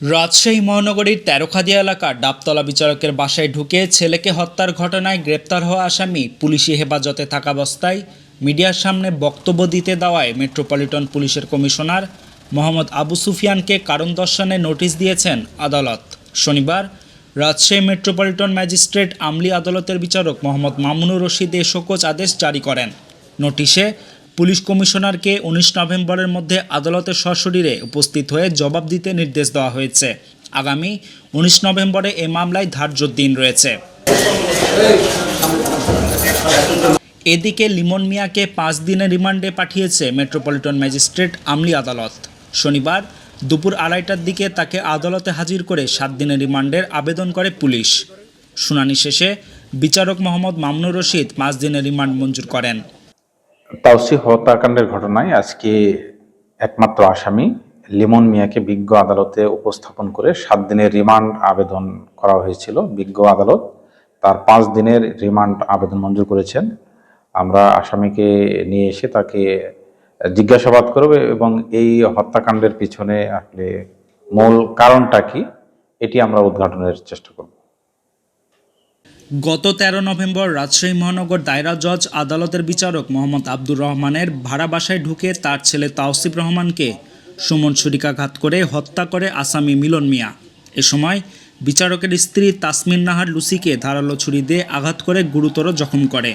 রাজশাহী মহানগরীর তেরোখাদিয়া এলাকার ডাবতলা বিচারকের বাসায় ঢুকে ছেলেকে হত্যার ঘটনায় গ্রেপ্তার হওয়া আসামি পুলিশি হেফাজতে থাকা অবস্থায় মিডিয়ার সামনে বক্তব্য দিতে দেওয়ায় মেট্রোপলিটন পুলিশের কমিশনার মোহাম্মদ আবু সুফিয়ানকে কারণ দর্শনে নোটিশ দিয়েছেন আদালত। শনিবার রাজশাহী মেট্রোপলিটন ম্যাজিস্ট্রেট আমলি আদালতের বিচারক মোহাম্মদ মামুনুর রশিদ এ শোকজ আদেশ জারি করেন। নোটিশে পুলিশ কমিশনারকে উনিশ নভেম্বরের মধ্যে আদালতের সশরীরে উপস্থিত হয়ে জবাব দিতে নির্দেশ দেওয়া হয়েছে। আগামী উনিশ নভেম্বরে এ মামলায় ধার্য দিন রয়েছে। এদিকে লিমন মিয়াকে পাঁচ দিনের রিমান্ডে পাঠিয়েছে মেট্রোপলিটন ম্যাজিস্ট্রেট আমলি আদালত। শনিবার দুপুর আড়াইটার দিকে তাকে আদালতে হাজির করে সাত দিনের রিমান্ডের আবেদন করে পুলিশ। শুনানি শেষে বিচারক মোহাম্মদ মামনুর রশিদ পাঁচ দিনের রিমান্ড মঞ্জুর করেন। তাওসি হত্যাকাণ্ডের ঘটনায় আজকে একমাত্র আসামি লিমন মিয়াকে বিজ্ঞ আদালতে উপস্থাপন করে সাত দিনের রিমান্ড আবেদন করা হয়েছিল। বিজ্ঞ আদালত তার পাঁচ দিনের রিমান্ড আবেদন মঞ্জুর করেছেন। আমরা আসামিকে নিয়ে এসে তাকে জিজ্ঞাসাবাদ করব এবং এই হত্যাকাণ্ডের পিছনে আসলে মূল কারণটা কি, এটি আমরা উদ্ঘাটনের চেষ্টা করব। গত তেরো নভেম্বর রাজশাহী মহানগর দায়রা জজ, আদালতের বিচারক মোহাম্মদ আব্দুর রহমানের ভাড়া বাসায় ঢুকে তার ছেলে তাওসিফ রহমানকে সুমন ছুরিকাঘাত করে হত্যা করে আসামি মিলন মিয়া। এ সময় বিচারকের স্ত্রী তাসমিন নাহার লুসিকে ধারালো ছুরি দিয়ে আঘাত করে গুরুতর জখম করে।